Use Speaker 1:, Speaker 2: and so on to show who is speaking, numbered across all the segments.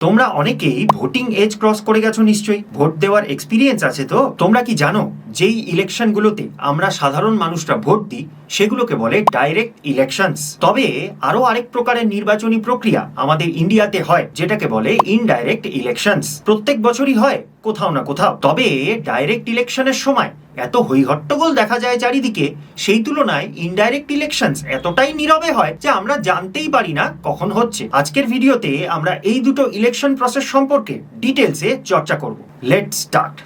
Speaker 1: তোমরা অনেকেই voting age cross করে গেছো নিশ্চয়ই। ভোট দেওয়ার এক্সপিরিয়েন্স আছে তো? তোমরা কি জানো? যেই ইলেকশনগুলোতে আমরা সাধারণ মানুষরা ভোট দিই, সেগুলোকে বলে ডাইরেক্ট ইলেকশনস তবে আরও আরেক প্রকারের নির্বাচনী প্রক্রিয়া আমাদের ইন্ডিয়াতে হয়, যেটাকে বলে ইনডাইরেক্ট ইলেকশনস প্রত্যেক বছরই হয়, কোথাও না কোথাও। তবে ডাইরেক্ট ইলেকশনের সময় এত হইহট্টগোল দেখা যায় চারিদিকে, সেই তুলনায় ইনডাইরেক্ট ইলেকশনস এতটাই নীরবে হয় যে আমরা জানতেই পারি না কখন হচ্ছে। আজকের ভিডিওতে আমরা এই দুটো ইলেকশন প্রসেস সম্পর্কে ডিটেলসে চর্চা করব। লেট স্টার্ট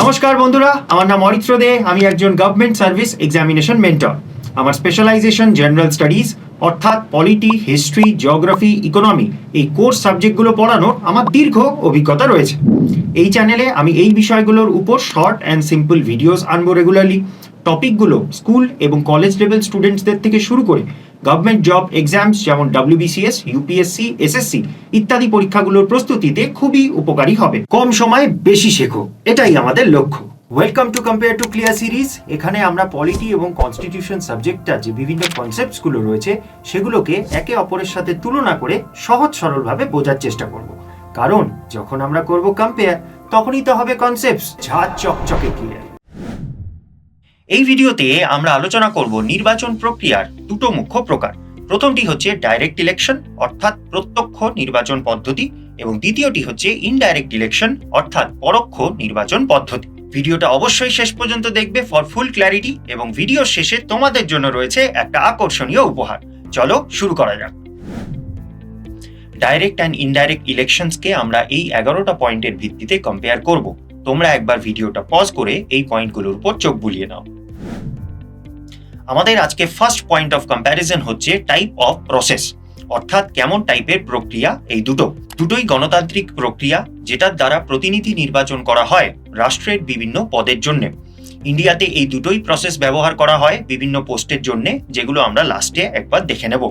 Speaker 1: নমস্কার বন্ধুরা, আমার নাম অরিত্র দে, আমি একজন গভর্নমেন্ট সার্ভিস এক্সামিনেশন মেন্টর আমার স্পেশালাইজেশন জেনারেল স্টাডিজ অর্থাৎ পলিটি হিস্ট্রি জিওগ্রাফি ইকোনমি এই কোর্স সাবজেক্টগুলো পড়ানোর আমার দীর্ঘ অভিজ্ঞতা রয়েছে। এই চ্যানেলে আমি এই বিষয়গুলোর উপর শর্ট অ্যান্ড সিম্পল ভিডিওস আনব রেগুলারলি টপিকগুলো স্কুল এবং কলেজ লেভেল স্টুডেন্টসদের থেকে শুরু করে গভর্নমেন্ট জব এক্সামস যেমন ডাব্লিউবিসিএস ইউপিএসসি এসএসসি ইত্যাদি পরীক্ষাগুলোর প্রস্তুতিতে খুবই উপকারী হবে। কম সময়ে বেশি শেখো, এটাই আমাদের লক্ষ্য। Welcome to compare to clear series এখানে আমরা পলিটি এবং কনস্টিটিউশন সাবজেক্টটা যে বিভিন্ন কনসেপ্টসগুলো রয়েছে, সেগুলোকে একে অপরের সাথে তুলনা করে সহজ সরলভাবে বোঝার চেষ্টা করব। কারণ যখন আমরা করব কম্পেয়ার তখনই তো হবে কনসেপ্টস ঝাঁ চকচকে ক্লিয়ার এই ভিডিওতে আমরা আলোচনা করব নির্বাচন প্রক্রিয়ার দুটো মুখ্য প্রকার। প্রথমটি হচ্ছে ডাইরেক্ট ইলেকশন অর্থাৎ প্রত্যক্ষ নির্বাচন পদ্ধতি, এবং দ্বিতীয়টি হচ্ছে ইনডাইরেক্ট ইলেকশন অর্থাৎ পরোক্ষ নির্বাচন পদ্ধতি। ভিডিওটা অবশ্যই শেষ পর্যন্ত দেখবে ফর ফুল ক্ল্যারিটি এবং ভিডিওর শেষে তোমাদের জন্য রয়েছে একটা আকর্ষণীয় উপহার। চলো শুরু করা যাক। ডাইরেক্ট অ্যান্ড ইনডাইরেক্ট ইলেকশনসকে আমরা এই এগারোটা পয়েন্টের ভিত্তিতে কম্পেয়ার করব। তোমরা একবার ভিডিওটা পজ করে এই পয়েন্টগুলোর উপর চোখ বুলিয়ে নাও। আমাদের আজকে ফার্স্ট পয়েন্ট অফ কম্প্যারিজন হচ্ছে টাইপ অফ প্রসেস অর্থাৎ কেমন টাইপের প্রক্রিয়া এই দুটো। দুটোই গণতান্ত্রিক প্রক্রিয়া, যেটার দ্বারা প্রতিনিধি নির্বাচন করা হয় রাষ্ট্রের বিভিন্ন পদের জন্য। ইন্ডিয়াতে এই দুটোই প্রসেস ব্যবহার করা হয় বিভিন্ন পোস্টের জন্য, যেগুলো আমরা লাস্টে একবার দেখে নেব।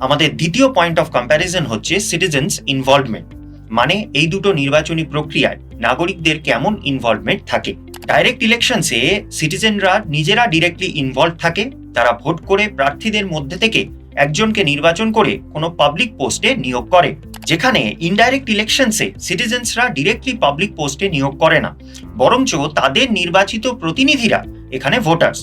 Speaker 1: আমাদের দ্বিতীয় পয়েন্ট অফ কম্প্যারিজন হচ্ছে সিটিজেন্স ইনভলভমেন্ট মানে এই দুটো নির্বাচনী প্রক্রিয়ায় নাগরিকদের কেমন ইনভলভমেন্ট থাকে। ডাইরেক্ট ইলেকশনসে সিটিজেনরা নিজেরা ডিরেক্টলি ইনভলভ থাকে তারা ভোট করে প্রার্থীদের মধ্যে থেকে একজনকে নির্বাচন করে কোনো পাবলিক পোস্টে নিয়োগ করে, যেখানে ইনডাইরেক্ট ইলেকশনসে সিটিজেন্সরা ডিরেক্টলি পাবলিক পোস্টে নিয়োগ করে না। বরঞ্চ তাদের নির্বাচিত প্রতিনিধিরা এখানে ভোটার্স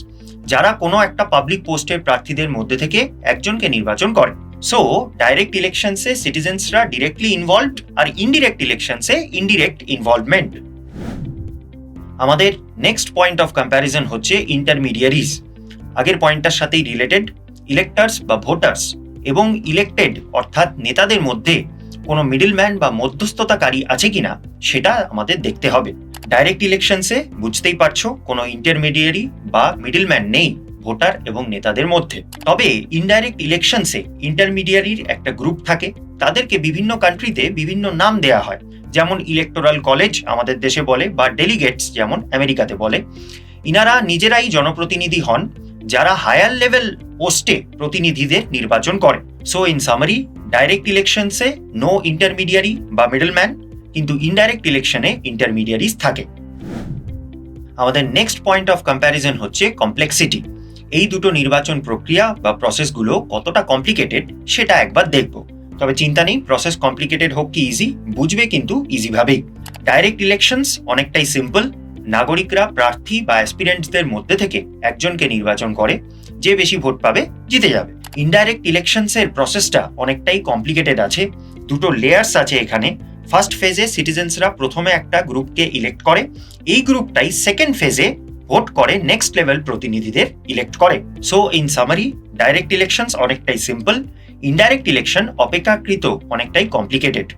Speaker 1: যারা কোনো একটা পাবলিক পোস্টের প্রার্থীদের মধ্যে থেকে একজনকে নির্বাচন করে। সো ডাইরেক্ট ইলেকশনসে সিটিজেন্সরা ডিরেক্টলি ইনভলভড আর ইনডিরেক্ট ইলেকশনসে ইনডিরেক্ট ইনভলভমেন্ট আমাদের নেক্সট পয়েন্ট অফ কম্প্যারিজন হচ্ছে ইন্টারমিডিয়ারিজ আগের পয়েন্টটার সাথেই রিলেটেড ইলেক্টার্স বা ভোটার্স এবং ইলেক্টেড অর্থাৎ নেতাদের মধ্যে কোনো মিডলম্যান বা মধ্যস্থতাকারী আছে কিনা, সেটা আমাদের দেখতে হবে। ডাইরেক্ট ইলেকশনসে বুঝতেই পারছ, কোনো ইন্টারমিডিয়ারি বা মিডলম্যান নেই ভোটার এবং নেতাদের মধ্যে। তবে ইনডাইরেক্ট ইলেকশনসে ইন্টারমিডিয়ারির একটা গ্রুপ থাকে তাদেরকে বিভিন্ন কান্ট্রিতে বিভিন্ন নাম দেয়া হয়। যেমন ইলেকটোরাল কলেজ আমাদের দেশে বলে বা ডেলিগেটস যেমন আমেরিকাতে বলে। ইনারা নিজেরাই জনপ্রতিনিধি হন, যারা হায়ার লেভেল পোস্টে প্রতিনিধিদের নির্বাচন করে। সো ইন সামারি ডাইরেক্ট ইলেকশনসে নো ইন্টারমিডিয়ারি বা মিডলম্যান কিন্তু ইনডাইরেক্ট ইলেকশনে ইন্টারমিডিয়ারিজ থাকে। আমাদের নেক্সট পয়েন্ট অফ কম্প্যারিজন হচ্ছে কমপ্লেক্সিটি এই দুটো নির্বাচন প্রক্রিয়া বা প্রসেসগুলো কতটা কমপ্লিকেটেড সেটা একবার দেখব। তবে চিন্তা নেই প্রসেস কমপ্লিকেটেড হোক কি ইজি বুঝবে কিন্তু ইজি ভাবেই ডাইরেক্ট ইলেকশনস অনেকটাই সিম্পল নাগরিকরা, প্রার্থী বা অ্যাসপিরেন্টসদের মধ্যে থেকে একজনকে নির্বাচন করে, যে বেশি ভোট পাবে, জিতে যাবে। ইনডাইরেক্ট ইলেকশনসের প্রসেসটা অনেকটাই কমপ্লিকেটেড আছে, দুটো লেয়ার্স আছে এখানে। ফার্স্ট ফেজে সিটিজেন্সরা প্রথমে একটা গ্রুপকে ইলেক্ট করে, এই গ্রুপটাই সেকেন্ড ফেজে ভোট করে নেক্সট লেভেল প্রতিনিধিদের ইলেক্ট করে। So in summary direct elections অনেকটাই সিম্পল ইনডাইরেক্ট ইলেকশন অপেক্ষাকৃত অনেকটাই কমপ্লিকেটেড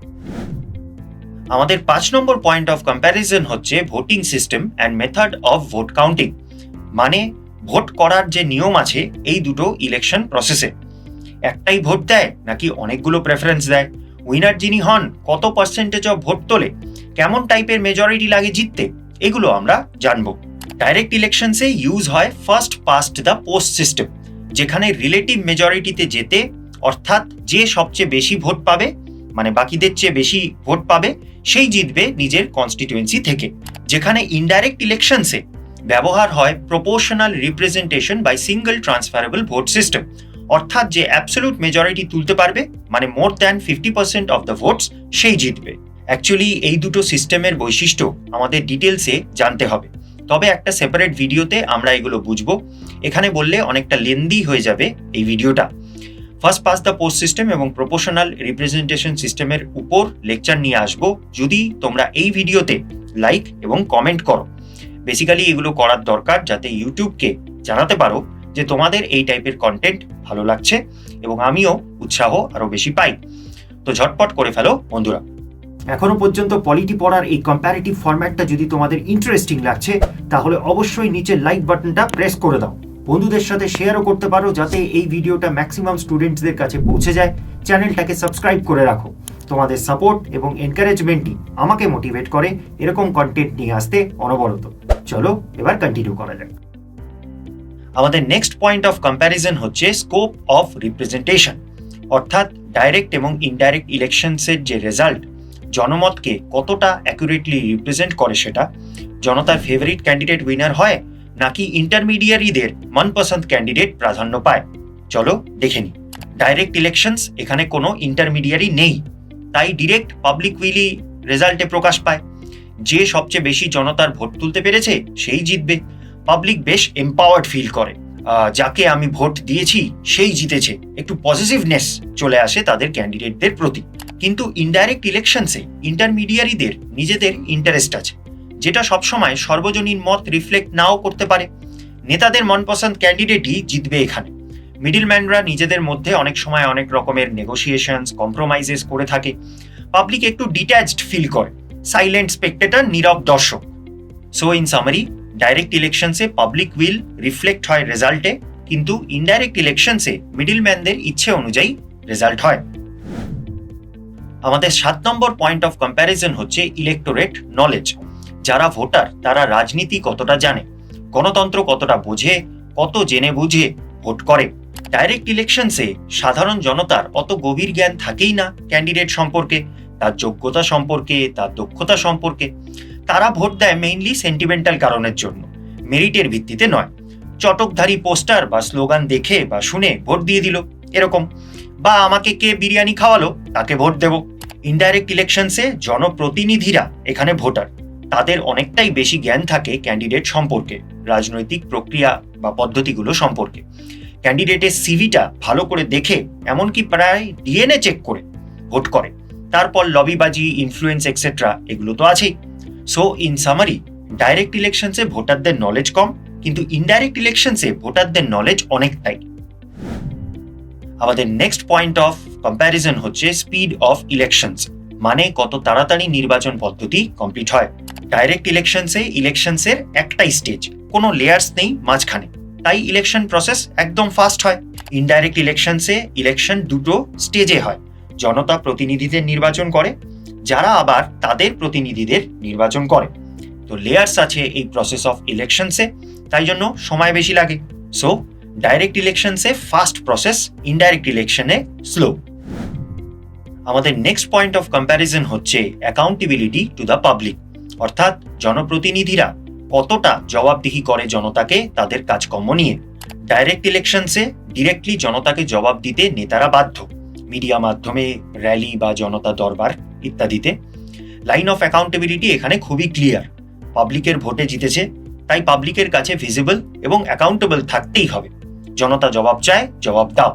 Speaker 1: আমাদের পাঁচ নম্বর পয়েন্ট অফ কম্প্যারিজন হচ্ছে voting system and method of vote counting মানে ভোট করার যে নিয়ম আছে, এই দুটো ইলেকশন প্রসেসে একটাই ভোট দেয় নাকি অনেকগুলো প্রেফারেন্স দেয়? উইনার যিনি হন, কত পার্সেন্টেজ অফ ভোট তোলে? কেমন টাইপের মেজরিটি লাগে জিততে? এগুলো আমরা জানব। ডাইরেক্ট ইলেকশনসে ইউজ হয় first past the post system যেখানে রিলেটিভ মেজরিটিতে যেতে অর্থাৎ যে সবচেয়ে বেশি ভোট পাবে মানে বাকিদের চেয়ে বেশি ভোট পাবে, সেই জিতবে নিজের কনস্টিটিউয়েন্সি থেকে, যেখানে ইনডাইরেক্ট ইলেকশনসে ব্যবহার হয় proportional representation by single transferable vote system অর্থাৎ যে অ্যাবসলুট মেজরিটি তুলতে পারবে মানে more than fifty percent of the votes সেই জিতবে। অ্যাকচুয়ালি এই দুটো সিস্টেমের বৈশিষ্ট্য আমাদের ডিটেলসে জানতে হবে। তবে একটা সেপারেট ভিডিওতে আমরা এগুলো বুঝব। এখানে বললে অনেকটা লেন্দি হয়ে যাবে এই ভিডিওটা first past the post system এবং প্রপোর্শনাল রিপ্রেজেন্টেশন সিস্টেমের উপর লেকচার নিয়ে আসব। যদি তোমরা এই ভিডিওতে লাইক এবং কমেন্ট করো বেসিক্যালি এগুলো করার দরকার যাতে ইউটিউবকে জানাতে পারো যে তোমাদের এই টাইপের কন্টেন্ট ভালো লাগছে এবং আমিও উৎসাহ আরও বেশি পাই। তো ঝটপট করে ফেলো, বন্ধুরা।
Speaker 2: এখনও পর্যন্ত পলিটি পড়ার এই কম্প্যারেটিভ ফরম্যাটটা যদি তোমাদের ইন্টারেস্টিং লাগছে, তাহলে অবশ্যই নিচে লাইক বাটনটা প্রেস করে দাও। বন্ধুদের সাথে শেয়ারও করতে পারো যাতে এই ভিডিওটা ম্যাক্সিমাম স্টুডেন্টসদের কাছে পৌঁছে যায়। চ্যানেলটাকে সাবস্ক্রাইব করে রাখো। তোমাদের সাপোর্ট এবং এনকারেজমেন্টই আমাকে মোটিভেট করে এরকম কন্টেন্ট নিয়ে আসতে অনবরত। চলো, এবার কন্টিনিউ করা যাক।
Speaker 1: আমাদের নেক্সট পয়েন্ট অফ কম্প্যারিজন হচ্ছে স্কোপ অফ রিপ্রেজেন্টেশন অর্থাৎ ডাইরেক্ট এবং ইনডাইরেক্ট ইলেকশনসের যে রেজাল্ট জনমতকে কতটা অ্যাকুরেটলি রিপ্রেজেন্ট করে সেটা, জনতার ফেভারিট ক্যান্ডিডেট উইনার হয় নাকি ইন্টারমিডিয়ারিদের মনপসন্দ ক্যান্ডিডেট প্রাধান্য পায়? চলো দেখে নিই। ডাইরেক্ট ইলেকশনস এখানে কোনো ইন্টারমিডিয়ারি নেই। তাই ডিরেক্ট পাবলিক উইলি রেজাল্টে প্রকাশ পায়। যে সবচেয়ে বেশি জনতার ভোট তুলতে পেরেছে, সেই জিতবে। পাবলিক বেশ এম্পাওয়ার্ড ফিল করে। যাকে আমি ভোট দিয়েছি, সেই জিতেছে। একটু পজিটিভনেস চলে আসে তাদের ক্যান্ডিডেটদের প্রতি। কিন্তু ইনডাইরেক্ট ইলেকশনসে ইন্টারমিডিয়ারিদের নিজেদের ইন্টারেস্ট আছে। যেটা সবসময় সর্বজনীন মত রিফ্লেক্ট নাও করতে পারে। নেতাদের মনপসন্দ ক্যান্ডিডেটই জিতবে এখানে। মিডিলম্যানরা নিজেদের মধ্যে অনেক সময় অনেক রকমের নেগোসিয়েশনস কম্প্রোমাইজেস করে থাকে। পাবলিক একটু ডিট্যাচড ফিল করে। সাইলেন্ট স্পেক্টেটর নীরব দর্শক। সো ইন সামারি ডাইরেক্ট ইলেকশনসে পাবলিক উইল রিফ্লেক্ট হয় রেজাল্টে কিন্তু ইনডাইরেক্ট ইলেকশনসে মিডিলম্যানদের ইচ্ছে অনুযায়ী রেজাল্ট হয়। আমাদের সাত নম্বর পয়েন্ট অফ কম্প্যারিজন হচ্ছে ইলেকটোরেট নলেজ যারা ভোটার, তারা রাজনীতি কতটা জানে, গণতন্ত্র কতটা বোঝে, কত জেনে বুঝে ভোট করে। ডাইরেক্ট ইলেকশনসে সাধারণ জনতার অত গভীর জ্ঞান থাকেই না ক্যান্ডিডেট সম্পর্কে, তার যোগ্যতা সম্পর্কে, তার দক্ষতা সম্পর্কে। তারা ভোট দেয় মেইনলি সেন্টিমেন্টাল কারণের জন্য মেরিটের ভিত্তিতে নয়। চটকধারী পোস্টার বা স্লোগান দেখে বা শুনে ভোট দিয়ে দিল, এরকম। বা আমাকে কে বিরিয়ানি খাওয়ালো, তাকে ভোট দেব। ইনডাইরেক্ট ইলেকশনসে জনপ্রতিনিধিরা এখানে ভোটার। তাদের অনেকটাই বেশি জ্ঞান থাকে ক্যান্ডিডেট সম্পর্কে, রাজনৈতিক প্রক্রিয়া বা পদ্ধতিগুলো সম্পর্কে। ক্যান্ডিডেটের সিভিটা ভালো করে দেখে, এমনকি প্রায় ডিএনএ চেক করে ভোট করে। তারপর লবিবাজি ইনফ্লুয়েন্স এক্সেট্রা এগুলো তো আছেই। সো ইন সামারি ডাইরেক্ট ইলেকশনসে ভোটারদের নলেজ কম, কিন্তু ইনডাইরেক্ট ইলেকশনসে ভোটারদের নলেজ অনেকটাই। আমাদের নেক্সট পয়েন্ট অফ কম্প্যারিজন হচ্ছে স্পিড অফ ইলেকশনস মানে কত তাড়াতাড়ি নির্বাচন পদ্ধতি কমপ্লিট হয়। ডাইরেক্ট ইলেকশনসে ইলেকশনসের একটাই স্টেজ কোনো লেয়ার্স নেই মাঝখানে। তাই ইলেকশন প্রসেস একদম ফাস্ট হয়। ইনডাইরেক্ট ইলেকশনসে ইলেকশন দুটো স্টেজে হয়। জনতা প্রতিনিধিদের নির্বাচন করে, যারা আবার তাদের প্রতিনিধিদের নির্বাচন করে। তো লেয়ার্স আছে এই প্রসেস অফ ইলেকশনসে তাই জন্য সময় বেশি লাগে। সো ডাইরেক্ট ইলেকশনসে ফাস্ট প্রসেস ইনডাইরেক্ট ইলেকশনে স্লো আমাদের নেক্সট পয়েন্ট অফ কম্প্যারিজন হচ্ছে অ্যাকাউন্টেবিলিটি টু দ্য পাবলিক অর্থাৎ জনপ্রতিনিধিরা কতটা জবাবদিহি করে জনতাকে তাদের কাজকর্ম নিয়ে। ডাইরেক্ট ইলেকশনসে ডিরেক্টলি জনতাকে জবাব দিতে নেতারা বাধ্য। মিডিয়া মাধ্যমে র্যালি বা জনতা দরবার ইত্যাদিতে। লাইন অফ অ্যাকাউন্টেবিলিটি এখানে খুবই ক্লিয়ার পাবলিকের ভোটে জিতেছে, তাই পাবলিকের কাছে ভিজিবল এবং অ্যাকাউন্টেবল থাকতেই হবে। জনতা জবাব চায়, জবাব দাও।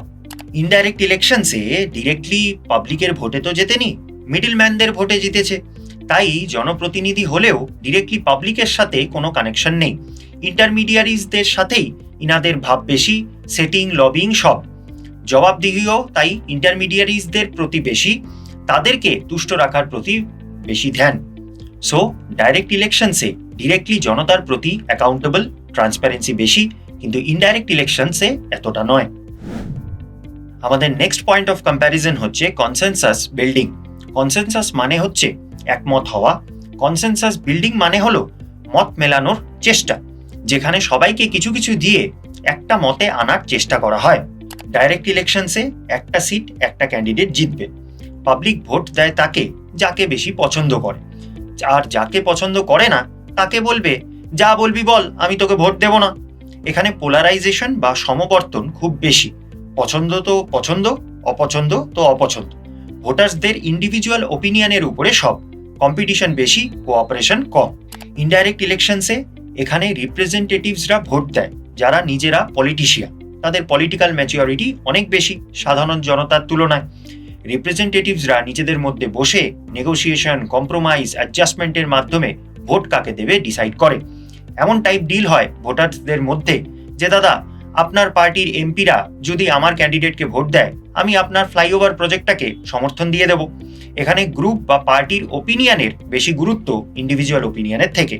Speaker 1: ইনডাইরেক্ট ইলেকশনসে ডিরেক্টলি পাবলিকের ভোটে তো জেতেনি মিডিলম্যানদের ভোটে জিতেছে। তাই জনপ্রতিনিধি হলেও ডিরেক্টলি পাবলিকের সাথে কোনো কানেকশন নেই। ইন্টারমিডিয়ারিজদের সাথেই ইনাদের ভাব বেশি সেটিং লবিং সব। জবাবদিহিও তাই ইন্টারমিডিয়ারিজদের প্রতি বেশি, তাদেরকে তুষ্ট রাখার প্রতি বেশি ধ্যান। সো ডাইরেক্ট ইলেকশনসে ডিরেক্টলি জনতার প্রতি অ্যাকাউন্টেবল ট্রান্সপারেন্সি বেশি, কিন্তু ইনডাইরেক্ট ইলেকশনসে এতটা নয়। আমাদের নেক্সট পয়েন্ট অফ কম্প্যারিজন হচ্ছে কনসেনসাস বিল্ডিং কনসেনসাস মানে হচ্ছে একমত হওয়া। কনসেনসাস বিল্ডিং মানে হলো মত মেলানোর চেষ্টা, যেখানে সবাইকে কিছু কিছু দিয়ে একটা মতে আনার চেষ্টা করা হয়। ডাইরেক্ট ইলেকশনসে একটা সিট একটা ক্যান্ডিডেট জিতবে। পাবলিক ভোট দেয় তাকে, যাকে বেশি পছন্দ করে। আর যাকে পছন্দ করে না, তাকে বলবে, যা বলবি বল, আমি তোকে ভোট দেব না। এখানে পোলারাইজেশন বা সমবর্তন খুব বেশি। পছন্দ তো পছন্দ, অপছন্দ তো অপছন্দ। ভোটার্সদের ইন্ডিভিজুয়াল ওপিনিয়নের উপরে সব। কম্পিটিশন বেশি কোঅপারেশন কম। ইনডাইরেক্ট ইলেকশনসে এখানে রিপ্রেজেন্টেটিভসরা ভোট দেয়, যারা নিজেরা পলিটিশিয়ান তাদের পলিটিক্যাল ম্যাচিওরিটি অনেক বেশি, সাধারণ জনতার তুলনায়। রিপ্রেজেন্টেটিভসরা নিজেদের মধ্যে বসে নেগোসিয়েশন কম্প্রোমাইজ অ্যাডজাস্টমেন্টের মাধ্যমে ভোট কাকে দেবে ডিসাইড করে। এমন টাইপ ডিল হয় ভোটারদের মধ্যে যে, দাদা আপনার পার্টির এমপিরা যদি আমার ক্যান্ডিডেটকে ভোট দেয়, আমি আপনার ফ্লাইওভার প্রজেক্টটাকে সমর্থন দিয়ে দেব। এখানে গ্রুপ বা পার্টির ওপিনিয়নের বেশি গুরুত্ব ইন্ডিভিজুয়াল ওপিনিয়নের থেকে।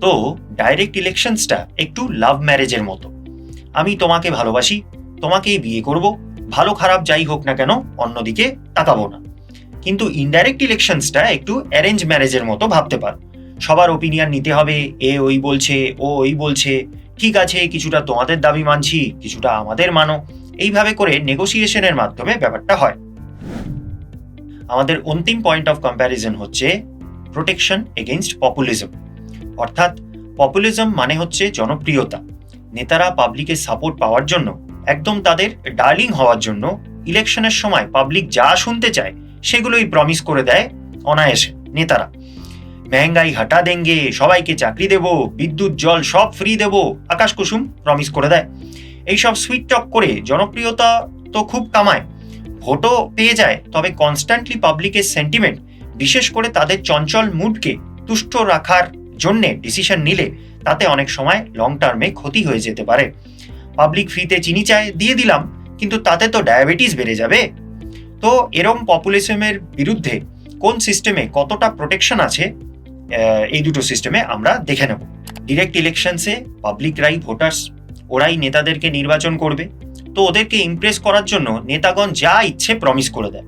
Speaker 1: তো ডাইরেক্ট ইলেকশনসটা একটু লাভ ম্যারেজের মতো। আমি তোমাকে ভালোবাসি, তোমাকেই বিয়ে করব, ভালো খারাপ যাই হোক না কেন অন্যদিকে তাকাবো না। কিন্তু ইনডাইরেক্ট ইলেকশনসটা একটু অ্যারেঞ্জ ম্যারেজের মতো ভাবতে পার। সবার ওপিনিয়ন নিতে হবে, এ ওই বলছে, ও ওই বলছে ঠিক আছে, কিছুটা তোমাদের দাবি মানছি, কিছুটা আমাদের মানো। এইভাবে করে নেগোসিয়েশনের মাধ্যমে ব্যাপারটা হয়। আমাদের অন্তিম পয়েন্ট অফ কম্প্যারিজন হচ্ছে প্রোটেকশন এগেনস্ট পপুলিজম অর্থাৎ পপুলিজম মানে হচ্ছে জনপ্রিয়তা। নেতারা পাবলিকের সাপোর্ট পাওয়ার জন্য, একদম তাদের ডার্লিং হওয়ার জন্য ইলেকশনের সময় পাবলিক যা শুনতে চায়, সেগুলোই প্রমিস করে দেয় অনায়াসে নেতারা। মেহঙ্গাই হাটা দেঙ্গে সবাইকে চাকরি দেব বিদ্যুৎ জল সব ফ্রি দেব আকাশ কুসুম প্রমিস করে দেয়। এইসব সুইট টক করে জনপ্রিয়তা তো খুব কামায়। ভোটও পেয়ে যায়, তবে কনস্ট্যান্টলি পাবলিকের সেন্টিমেন্ট বিশেষ করে তাদের চঞ্চল মুডকে তুষ্ট রাখার জন্যে ডিসিশন নিলে, তাতে অনেক সময় লং টার্মে ক্ষতি হয়ে যেতে পারে। পাবলিক ফ্রিতে চিনি চায়, দিয়ে দিলাম, কিন্তু তাতে তো ডায়াবেটিস বেড়ে যাবে। তো এরম পপুলেশনের বিরুদ্ধে কোন সিস্টেমে কতটা প্রোটেকশন আছে এই দুটো সিস্টেমে আমরা দেখে নেব। ডিরেক্ট ইলেকশনসে পাবলিকরাই ভোটার্স ওরাই নেতাদেরকে নির্বাচন করবে। তো ওদেরকে ইমপ্রেস করার জন্য নেতাগণ যা ইচ্ছে প্রমিস করে দেয়।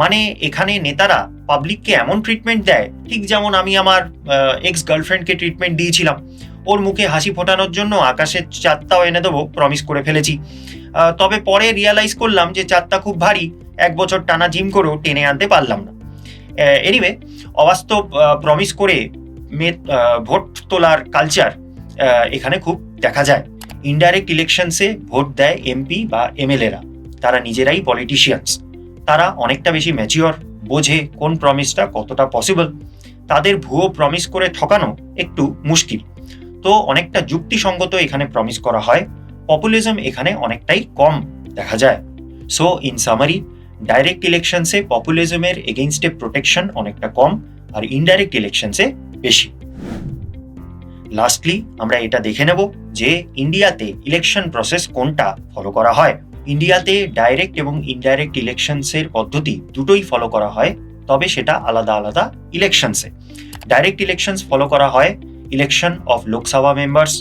Speaker 1: মানে এখানে নেতারা পাবলিককে এমন ট্রিটমেন্ট দেয়, ঠিক যেমন আমি আমার এক্স গার্লফ্রেন্ডকে ট্রিটমেন্ট দিয়েছিলাম। ওর মুখে হাসি ফোটানোর জন্য আকাশের চাঁদটাও এনে দেবো প্রমিস করে ফেলেছি। তবে পরে রিয়ালাইজ করলাম যে চাঁদটা খুব ভারী, এক বছর টানা জিম করেও টেনে আনতে পারলাম না। এনিওয়ে অবাস্তব প্রমিস করে মে- ভোট তোলার কালচার এখানে খুব দেখা যায়। ইনডাইরেক্ট ইলেকশনসে ভোট দেয় এমপি বা এমএলএরা তারা নিজেরাই পলিটিশিয়ানস তারা অনেকটা বেশি ম্যাচিওর বোঝে কোন প্রমিসটা কতটা পসিবল তাদের ভুয়ো প্রমিস করে ঠকানো একটু মুশকিল। তো অনেকটা যুক্তিসঙ্গত এখানে প্রমিস করা হয়। পপুলিজম এখানে অনেকটাই কম দেখা যায়। সো ইন সামারি ডাইরেক্ট ইলেকশনসে পপুলিজমের এগেনস্টে প্রোটেকশন অনেকটা কম, আর ইনডাইরেক্ট ইলেকশনসে বেশি। লাস্টলি আমরা এটা দেখে নেব যে ইন্ডিয়াতে ইলেকশন প্রসেস কোনটা ফলো করা হয়। ইন্ডিয়াতে ডাইরেক্ট এবং ইনডাইরেক্ট ইলেকশনসের পদ্ধতি দুটোই ফলো করা হয়, তবে সেটা আলাদা আলাদা ইলেকশনসে ডাইরেক্ট ইলেকশনস ফলো করা হয় election of Lok Sabha members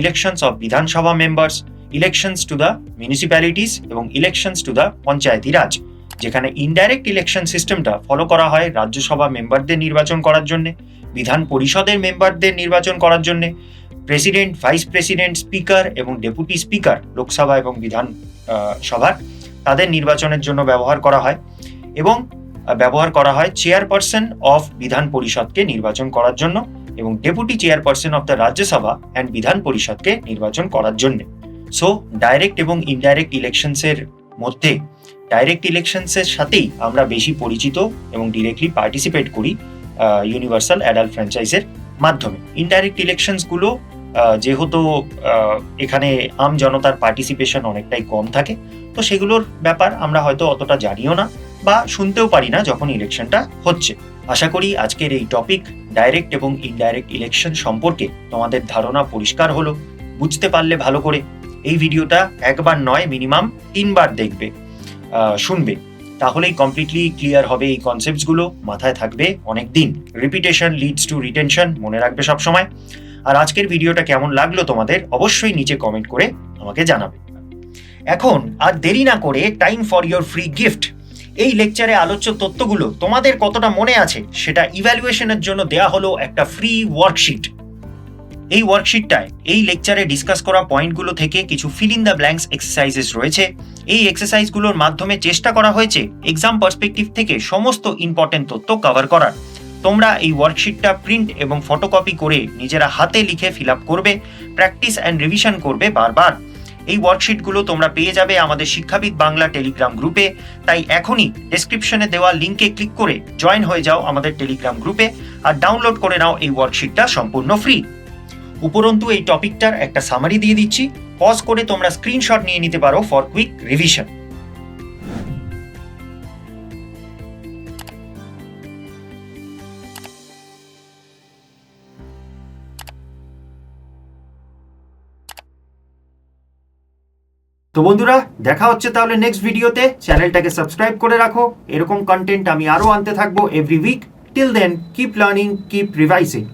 Speaker 1: elections of Vidhan Sabha members elections to the municipalities এবং ইলেকশনস টু দ্য পঞ্চায়েতি রাজ, যেখানে ইনডাইরেক্ট ইলেকশন সিস্টেমটা ফলো করা হয় রাজ্যসভা মেম্বারদের নির্বাচন করার জন্যে, বিধান পরিষদের মেম্বারদের নির্বাচন করার জন্য প্রেসিডেন্ট ভাইস প্রেসিডেন্ট স্পিকার এবং ডেপুটি স্পিকার লোকসভা এবং বিধান সভার তাদের নির্বাচনের জন্য ব্যবহার করা হয় এবং ব্যবহার করা হয় চেয়ারপারসন অফ বিধান পরিষদকে নির্বাচন করার জন্য এবং deputy chairperson of the Rajya Sabha and Vidhan পরিষদকে নির্বাচন করার জন্য। সো ডাইরেক্ট এবং ইনডাইরেক্ট ইলেকশনসের মধ্যে ডাইরেক্ট ইলেকশনসের সাথেই আমরা বেশি পরিচিত এবং ডিরেক্টলি পার্টিসিপেট করি ইউনিভার্সাল অ্যাডাল্ট ফ্র্যাঞ্চাইজের মাধ্যমে। ইনডাইরেক্ট ইলেকশনসগুলো যেহেতু এখানে আম জনতার পার্টিসিপেশন অনেকটাই কম থাকে, তো সেগুলোর ব্যাপার আমরা হয়তো অতটা জানিও না বা শুনতেও পারি না যখন ইলেকশনটা হচ্ছে। আশা করি আজকের এই টপিক ডাইরেক্ট এবং ইনডাইরেক্ট ইলেকশন সম্পর্কে তোমাদের ধারণা পরিষ্কার হলো। বুঝতে পারলে ভালো করে এই ভিডিওটা একবার নয় মিনিমাম তিনবার দেখবে শুনবে। তাহলেই কমপ্লিটলি ক্লিয়ার হবে এই কনসেপ্টসগুলো মাথায় থাকবে অনেক দিন রিপিটেশন লিডস টু রিটেনশন মনে রাখবে সব সময় আর আজকের ভিডিওটা কেমন লাগল তোমাদের, অবশ্যই নিচে কমেন্ট করে আমাকে জানাবে। এখন, আর দেরি না করে time for your free gift এই লেকচারে আলোচ্য তথ্যগুলো তোমাদের কতটা মনে আছে, সেটা ইভ্যালুয়েশনের জন্য দেয়া হলো একটা ফ্রি ওয়ার্কশিট এই ওয়ার্কশিটটায় এই লেকচারে ডিসকাস করা পয়েন্টগুলো থেকে কিছু fill in the blanks exercises রয়েছে। এই এক্সারসাইজগুলোর মাধ্যমে চেষ্টা করা হয়েছে এক্সাম পার্সপেক্টিভ থেকে সমস্ত ইম্পর্টেন্ট তথ্য কভার করার। তোমরা এই ওয়ার্কশিটটা প্রিন্ট এবং ফটোকপি করে নিজেরা হাতে লিখে ফিল আপ করবে প্র্যাকটিস অ্যান্ড রিভিশন করবে বারবার। এই ওয়ার্কশিটগুলো তোমরা পেয়ে যাবে আমাদের শিক্ষাবিদ বাংলা টেলিগ্রাম গ্রুপে। তাই এখনই ডেসক্রিপশনে দেওয়া লিঙ্কে ক্লিক করে জয়েন হয়ে যাও আমাদের টেলিগ্রাম গ্রুপে আর ডাউনলোড করে নাও এই ওয়ার্কশিটটা সম্পূর্ণ ফ্রি উপরন্তু এই টপিকটার একটা সামারি দিয়ে দিচ্ছি। পজ করে তোমরা স্ক্রিনশট নিয়ে নিতে পারো ফর কুইক রিভিশন
Speaker 2: তো বন্ধুরা, দেখা হচ্ছে তাহলে নেক্সট ভিডিওতে চ্যানেলটাকে সাবস্ক্রাইব করে রাখো। এরকম কন্টেন্ট আমি আরও আনতে থাকব every week till then keep learning keep revising